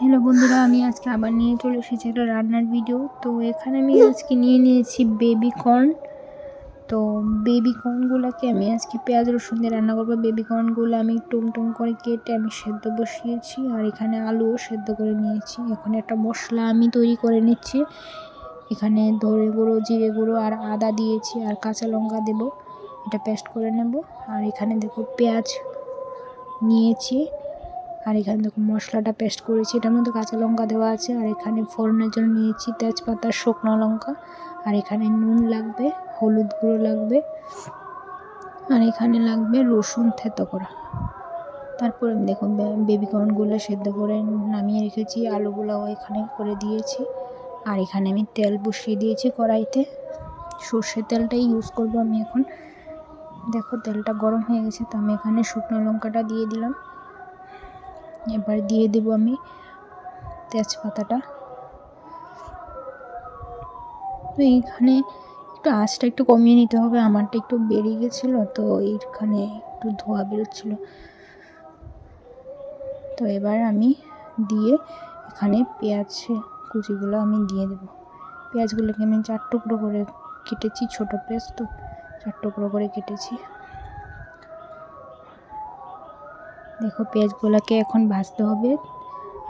Hello বন্ধুরা, আমি আজকে আবার নিয়ে চলে এসেছি একটা রান্নার ভিডিও তো এখানে আমি আজকে নিয়ে নিয়েছি বেবি কর্ন তো বেবি কর্নগুলোকে আমি আজকে পেঁয়াজ, রসুন দিয়ে রান্না করব। বেবি কর্নগুলো আমি টুম টুম করে কেটে আমি সেদ্ধ বসিয়েছি আর এখানে আলুও সেদ্ধ করে নিয়েছি। এখন একটা মশলা আমি তৈরি করে নিচ্ছি। এখানে ধরে গুঁড়ো, জিরে গুঁড়ো আর আদা দিয়েছি আর কাঁচা লঙ্কা দেবো। এটা পেস্ট করে নেব। আর এখানে দেখো পেঁয়াজ নিয়েছি। আর এখানে দেখো মশলাটা পেস্ট করেছি। এটার মধ্যে কাঁচা লঙ্কা দেওয়া আছে। আর এখানে ফোড়নের জন্য নিয়েছি তেজপাতা, শুকনো লঙ্কা। আর এখানে নুন লাগবে, হলুদ গুঁড়ো লাগবে। আর এখানে লাগবে রসুন থেতো করা। তারপর আমি দেখো বেবি কর্নগুলো সেদ্ধ করে নামিয়ে রেখেছি। আলুগুলোও এখানে করে দিয়েছি। আর এখানে আমি তেল বসিয়ে দিয়েছি কড়াইতে। সর্ষের তেলটাই ইউজ করব আমি এখন। দেখো তেলটা গরম হয়ে গেছে, তো আমি এখানে শুকনো লঙ্কাটা দিয়ে দিলাম। এবার দিয়ে দেব আমি তেজপাতাটা। তো এইখানে একটু আঁচটা একটু কমিয়ে নিতে হবে, আমারটা একটু বেড়ে গেছিল, তো এইখানে একটু ধোয়া বেরোচ্ছিলো। তো এবার আমি দিয়ে এখানে পেঁয়াজ কুচিগুলো আমি দিয়ে দেবো। পেঁয়াজগুলোকে আমি চার টুকরো করে কেটেছি, ছোটো পেঁয়াজ তো, চার টুকরো করে কেটেছি। দেখো পেঁয়াজগুলোকে এখন ভাজতে হবে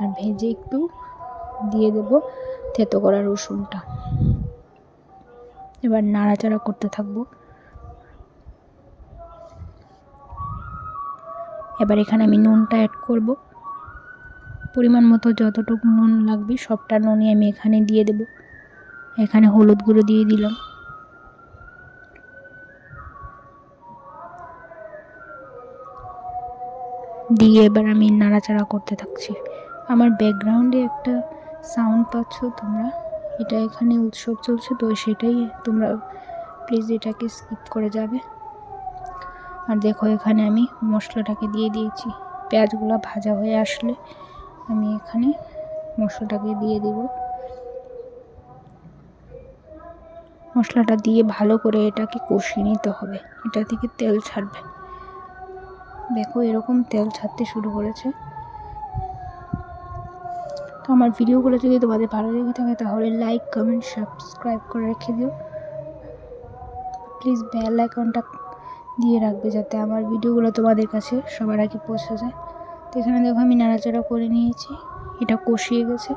আর ভেজে একটু দিয়ে দেব থেতো করা রসুনটা। এবার নাড়াচাড়া করতে থাকব। এবার এখানে আমি নুনটা অ্যাড করব। পরিমাণ মতো যতটুকু নুন লাগবে সবটা নুনই আমি এখানে দিয়ে দেব। এখানে হলুদ গুঁড়ো দিয়ে দিলাম। দিয়ে এবার আমি নাড়াচাড়া করতে থাকছি। আমার ব্যাকগ্রাউন্ডে একটা সাউন্ড পাচ্ছ তোমরা। এটা এখানে উৎসব চলছে, তো সেটাই তোমরা প্লিজ এটাকে স্কিপ করে যাবে। আর দেখো এখানে আমি মশলাটাকে দিয়ে দিয়েছি। পেঁয়াজগুলো ভাজা হয়ে আসলে আমি এখানে মশলাটাকে দিয়ে দেব। মশলাটা দিয়ে ভালো করে এটাকে কষিয়ে নিতে হবে। এটা থেকে তেল ছাড়বে। দেখো এরকম তেল ছাড়তে শুরু করেছে। তো আমার ভিডিওগুলো যদি তোমাদের ভালো লেগে থাকে তাহলে লাইক কমেন্ট সাবস্ক্রাইব করে রেখে দিও। প্লিজ বেল আইকনটা দিয়ে রাখবে যাতে আমার ভিডিওগুলো তোমাদের কাছে সবার আগে পৌঁছে যায়। তো এখানে দেখো আমি নাড়াচাড়া করে নিয়েছি, এটা কষিয়ে গেছে।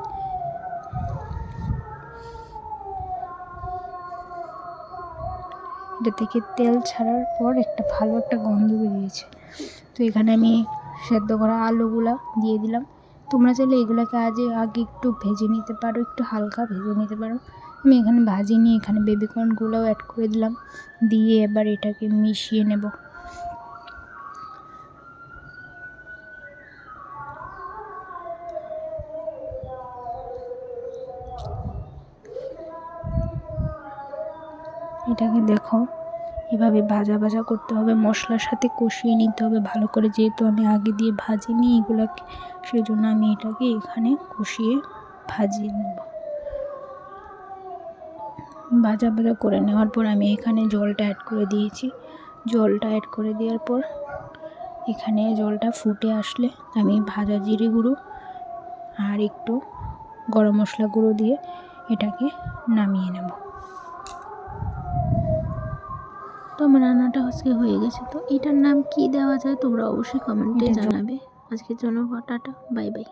এটা থেকে তেল ছাড়ার পর একটা ভালো একটা গন্ধ বেরিয়েছে। তো এখানে আমি সেদ্ধ করা আলুগুলা দিয়ে দিলাম। তোমরা চাইলে এগুলোকে আজে আগে একটু ভেজে নিতে পারো, একটু হালকা ভেজে নিতে পারো। আমি এখানে ভাজি নিয়ে এখানে বেবিকর্নগুলোও অ্যাড করে দিলাম। দিয়ে এবার এটাকে মিশিয়ে নেব। এটাকে দেখো। এভাবে ভাজা ভাজা করতে হবে, মশলার সাথে কষিয়ে নিতে হবে, ভালো করে যেহেতু আমি আগে দিয়ে ভাজিনি এগুলোকে সেই জন্য আমি এটাকে এখানে কষিয়ে ভাজিয়ে নেব। ভাজা ভাজা করে নেওয়ার পর আমি এখানে জলটা অ্যাড করে দিয়েছি। জলটা অ্যাড করে দেওয়ার পর এখানে জলটা ফুটে আসলে আমি ভাজা জিরে গুঁড়ো আর একটু গরম মশলা গুঁড়ো দিয়ে এটাকে নামিয়ে নেব। তো আমার রান্নাটা আজকে হয়ে গেছে। তো এটার নাম কি দেওয়া যায় তোমরা অবশ্যই কমেন্টে জানাবে। আজকের জন্য টাটা বাই বাই।